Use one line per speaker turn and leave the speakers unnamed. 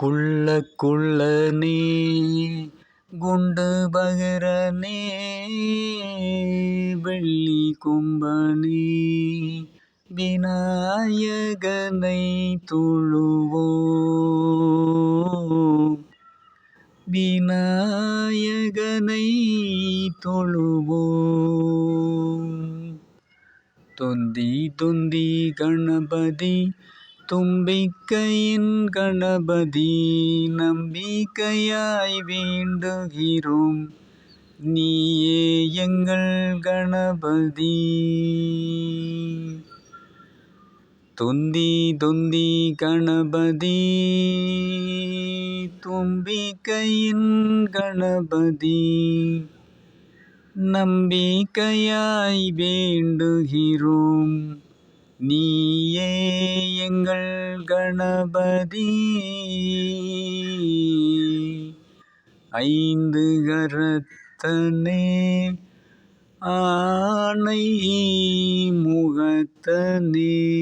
குள்ள குள்ள நீ குண்டு பகரனே வெள்ளி கும்பனே விநாயகனை தொழுவோம். விநாயகனை தொழுவோம். தொந்தி தொந்தி கணபதி தும்பிக்கையின் கணபதி நம்பிக்கையாய் வேண்டுகிறோம். நீயே எங்கள் கணபதி. தொந்தி தொந்தி கணபதி தும்பிக்கையின் கணபதி. நம்பிக்கையாய் வேண்டுகிறோம். நீயே எங்கள் கணபதி. ஐந்து கரத்தனே ஆனை முகத்தனே.